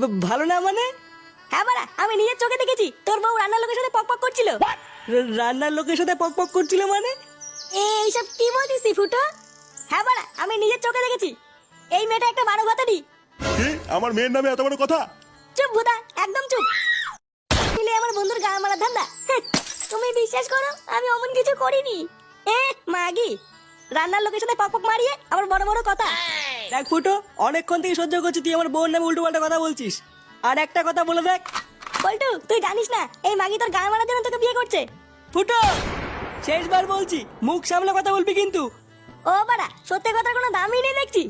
ব- ভালো না মানে? হ্যাঁ বাড়া আমি নিজের চোখে দেখেছি। তোর বউ রান্নার লোকের সাথে পক পক করছিল রান্নার লোকের সাথে পক পক করছিল মানে? এইসব কি বলছিস ফুটো? হ্যাঁ বাড়া আমি নিজের চোখে দেখেছি। এই মেয়েটা একটা বারো কথা দি কি? আমার মেয়ের নামে এত বড় কথা? চুপ ভুদা একদম চুপ। মিলে আমার বন্ধুর গা মারা ধান্দা। তুমি বিশ্বাস করো আমি অমন কিছু করিনি। এ মাগি। রান্নার লোকের সাথে পক পক মারিয়ে আমার বড় বড় কথা। দেখ ফুটো অনেকক্ষণ থেকে সহ্য করছি তুই আমার বউর নামে উল্টো পাল্টা কথা বলছিস। আর একটা কথা বলে দেখ। বল্টু তুই জানিস না এই মাগি তোর মারার জন্য তোকে বিয়ে করছে। ফুটো শেষবার বলছি মুখ সামলে কথা বলবি কিন্তু। ও বাড়া সত্যি কথার কোনো দামই নেই দেখছি।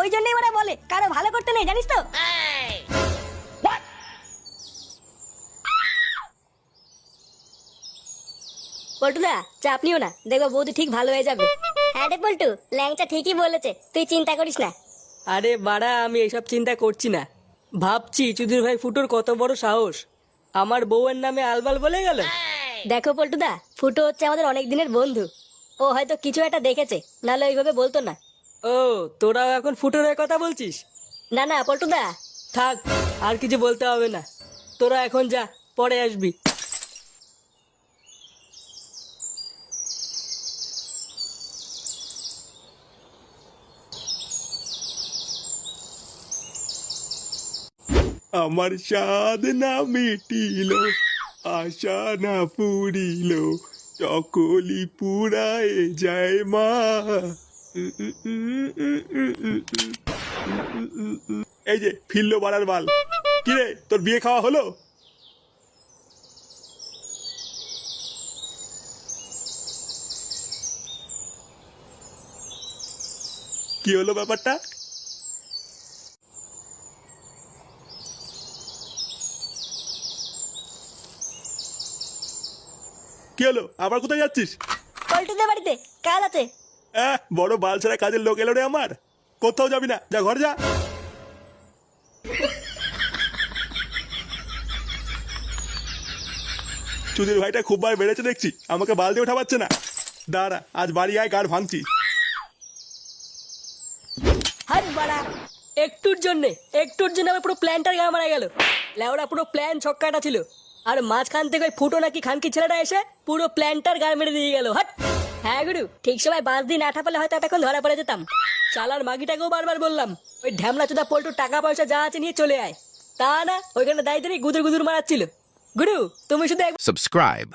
ওই জন্যই ওরা বলে কারও ভালো করতে নেই জানিস তো? পল্টুদা চাপ নিও না দেখব বৌদি ঠিক ভালো হয়ে যাবে। হ্যাঁ রে পল্টু ল্যাংচা ঠিকই বলেছে তুই চিন্তা করিস না। আরে বাড়া আমি এসব চিন্তা করছি না। ভাবছি চুদির ভাই ফুটোর কত বড় সাহস। আমার বউয়ের নামে আলবাল বলে গেল। দেখো পল্টুদা ফুটো হচ্ছে আমাদের অনেক দিনের বন্ধু। ও হয়তো কিছু একটা দেখেছে নাহলে ওইভাবে বলতো না। ও তোরাও এখন ফুটোর হয়ে কথা বলছিস? না না পল্টুদা থাক আর কিছু বলতে হবে না। তোরা এখন যা পরে আসবি। আমার স্বাদ না মিটিল, আশা না পুরিল চকলি পুরায় যায় মা। এই যে, ফিরলো বাড়ার বাল। কিরে তোর বিয়ে খাওয়া হলো? কি হলো ব্যাপারটা? কি হলো? আবার কোথায় যাচ্ছিস? পল্টুদের বাড়িতে কাজ আছে। আহ, বড় বাল ছাড়া কাজের লোক এলো রে আমার। কোথাও যাবি না যা ঘর যা। চুদির ভাইটা খুব বার বেড়েছে দেখছি আমাকে বাল দিয়ে ওঠা পারছে না। দাঁড়া আজ বাড়ি আয় গাড় ভাঙছি। হাত বাড়া একটুর জন্য একটুর জন্য আমার পুরো প্ল্যানটার গা মারা গেল। লেওরা পুরো প্ল্যান ছক্কাটা ছিল। আর মাঝখান থেকে ওই ফুটো নাকি খানকি ছেলেটা এসে পুরো প্ল্যান্টার গায়ে মেরে দিয়ে গেল, হাট। হ্যাঁ গুরু, ঠিক সময় বাস দিন না পেলে হয়তো এতক্ষণ ধরা পড়ে যেতাম। চালার মাগিটাকেও বারবার বললাম, ওই ঢ্যামলা চোদা পোল্টুর টাকা পয়সা যা আছে নিয়ে চলে আয়। তা না, ওইখানে দায়িত্ব গুদুর গুদুর মারাচ্ছিল। গুরু, তুমি শুধু subscribe.